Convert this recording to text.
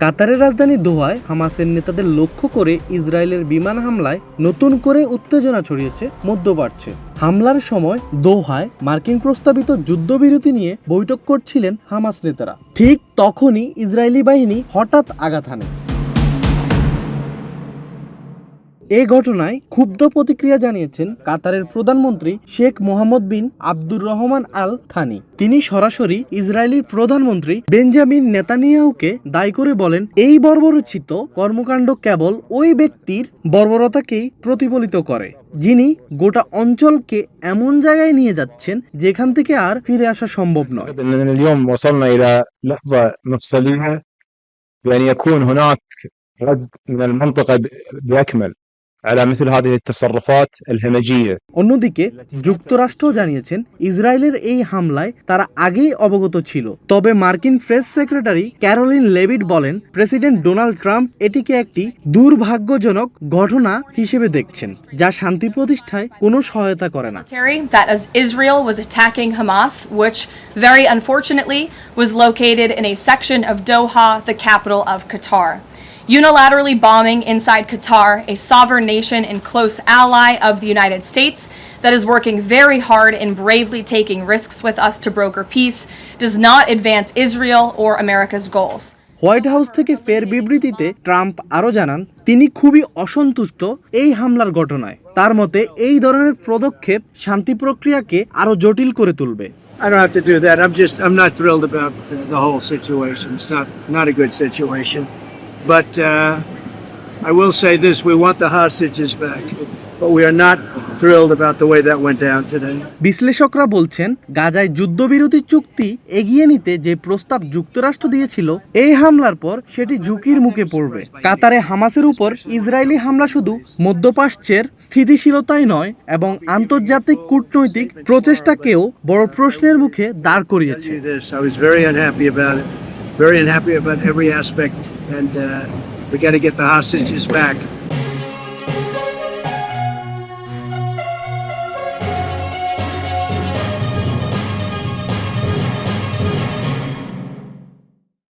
কাতারের রাজধানী দোহায় হামাসের নেতাদের লক্ষ্য করে ইসরায়েলের বিমান হামলায় নতুন করে উত্তেজনা ছড়িয়েছে মধ্যপ্রাচ্যে হামলার সময় দোহায় মার্কিন প্রস্তাবিত যুদ্ধবিরতি নিয়ে বৈঠক করছিলেন হামাস নেতারা। ঠিক তখনই ইসরায়েলি বাহিনী হঠাৎ আঘাত হানে। এ ঘটনায় ক্ষুব্ধ প্রতিক্রিয়া জানিয়েছেন কাতারের প্রধানমন্ত্রী Sheikh Mohammed bin Abdur Rahman Al Thani তিনি সরাসরি ইসরায়েলি প্রধানমন্ত্রী বেঞ্জামিন নেতানিয়াহুকে দায়ী করে বলেন এই বর্বরচিত কর্মকাণ্ড কেবল ওই ব্যক্তির বর্বরতাকেই প্রতিফলিত করে যিনি গোটা অঞ্চলকে এমন জায়গায় নিয়ে যাচ্ছেন যেখান থেকে আর ফিরে আসা সম্ভব নয় أعتقد أننا اليوم وصلنا إلى لحظة مفصلية بأن يكون هناك رد من المنطقة ب- بأكمل অন্যদিকে যুক্তরাষ্ট্র জানিয়েছেন ইসরায়েলের এই হামলায় তারা আগেই অবগত ছিল। তবে মার্কিন প্রেস সেক্রেটারি ক্যারোলিন বলেন প্রেসিডেন্ট ডোনাল্ড ট্রাম্প এটিকে একটি দুর্ভাগ্যজনক ঘটনা হিসেবে দেখছেন যা শান্তি প্রতিষ্ঠায় কোনো সহায়তা করে না। Israel was attacking Hamas, which very unfortunately was located in a section of Doha, the capital of Qatar. Unilaterally bombing inside Qatar, a sovereign nation and close ally of the United States that is working very hard and bravely taking risks with us to broker peace, does not advance Israel or America's goals. White House থেকে ফের বিবৃতিতে Trump আরও জানান তিনি খুবই অসন্তুষ্ট এই হামলার ঘটনায় তার মতে এই ধরনের পদক্ষেপ শান্তি প্রক্রিয়াকে আরও জটিল করে তুলবে I don't have to do that. I'm just, I'm not thrilled about the, the whole situation. It's not, not a good situation. But uh, I will say this we want the hostages back, but we are not thrilled about the way that went down today. বিশ্লেষকরা বলছেন গাজায় যুদ্ধবিরতি চুক্তি এগিয়ে নিতে যে প্রস্তাব যুক্তরাষ্ট্র দিয়েছিল এই হামলার পর সেটি ঝুঁকির মুখে পড়বে। কাতারে হামাসের উপর ইসরায়েলি হামলা শুধু মধ্যপ্রাচ্যের স্থিতিশীলতাই নয় এবং আন্তর্জাতিক কূটনৈতিক প্রচেষ্টাকেও বড় প্রশ্নের মুখে দাঁড় করিয়েছে। Very unhappy about every aspect, and uh, we got to get the hostages back.